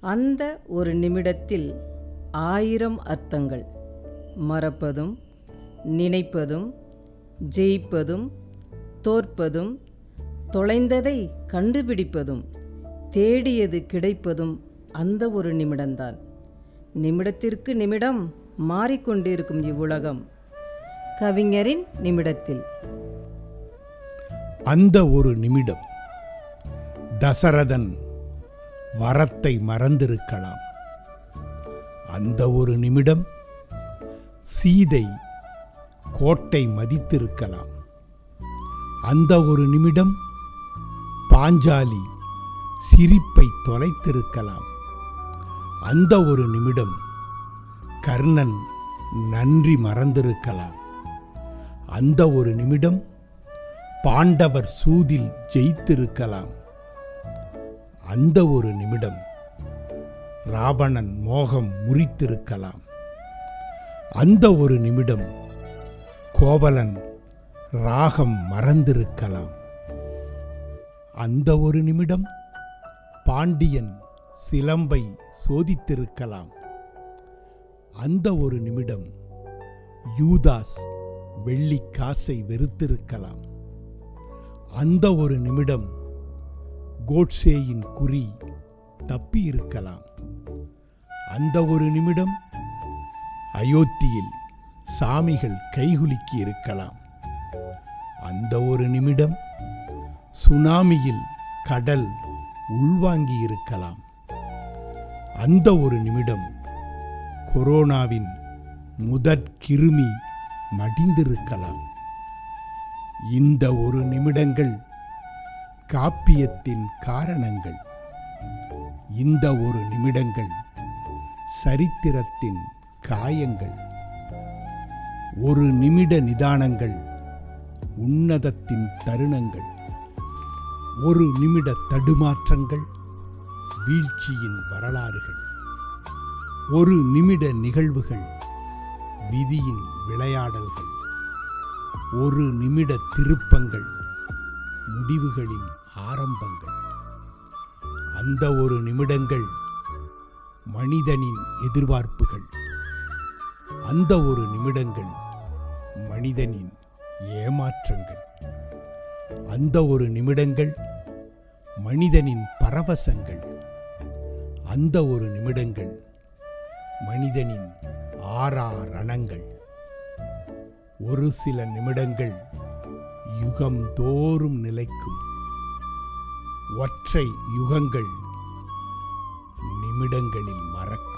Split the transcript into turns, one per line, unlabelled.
அந்த ஒரு நிமிடத்தில் ஆயிரம் அர்த்தங்கள். மறப்பதும் நினைப்பதும் ஜெயிப்பதும் தோற்பதும் தொலைந்ததை கண்டுபிடிப்பதும் தேடியது கிடைப்பதும் அந்த ஒரு நிமிடம்தான். நிமிடத்திற்கு நிமிடம் மாறிக்கொண்டிருக்கும் இவ்வுலகம். கவிஞரின் நிமிடத்தில்.
அந்த ஒரு நிமிடம் தசரதன் வரத்தை மறந்திருக்கலாம். அந்த ஒரு நிமிடம் சீதை கோட்டை மதித்திருக்கலாம். அந்த ஒரு நிமிடம் பாஞ்சாலி சிரிப்பை தொலைத்திருக்கலாம். அந்த ஒரு நிமிடம் கர்ணன் நன்றி மறந்திருக்கலாம். அந்த ஒரு நிமிடம் பாண்டவர் சூதில் ஜெயித்திருக்கலாம். அந்த ஒரு நிமிடம் ராவணன் மோகம் முறித்திருக்கலாம். அந்த ஒரு நிமிடம் கோவலன் ராகம் மறந்திருக்கலாம். அந்த ஒரு நிமிடம் பாண்டியன் சிலம்பை சோதித்திருக்கலாம். அந்த ஒரு நிமிடம் யூதாஸ் வெள்ளி காசை வெறுத்திருக்கலாம். அந்த ஒரு நிமிடம் கோட்சேயின் குறி தப்பியிருக்கலாம். அந்த ஒரு நிமிடம் அயோத்தியில் சாமிகள் கைகுலுக்கி இருக்கலாம். அந்த ஒரு நிமிடம் சுனாமியில் கடல் உள்வாங்கி இருக்கலாம். அந்த ஒரு நிமிடம் கொரோனாவின் முதற் கிருமி மடிந்திருக்கலாம். இந்த ஒரு நிமிடங்கள் காப்பியத்தின் காரணங்கள். இந்த ஒரு நிமிடங்கள் சரித்திரத்தின் காயங்கள். ஒரு நிமிட நிதானங்கள் உன்னதத்தின் தருணங்கள். ஒரு நிமிட தடுமாற்றங்கள் வீழ்ச்சியின் வரலாறுகள். ஒரு நிமிட நிகழ்வுகள் விதியின் விளையாடல்கள். ஒரு நிமிட திருப்பங்கள் முடிவுகளின் ஆரம்பங்கள். அந்த ஒரு நிமிடங்கள் மனிதனின் எதிர்பார்ப்புகள். அந்த ஒரு நிமிடங்கள் மனிதனின் ஏமாற்றங்கள். அந்த ஒரு நிமிடங்கள் மனிதனின் பரவசங்கள். அந்த ஒரு நிமிடங்கள் மனிதனின் ஆறா ரணங்கள் ஒரு சில நிமிடங்கள் யுகம் தோறும் நிலைக்கும். ஒற்றை யுகங்கள் நிமிடங்களில் மறக்கும்.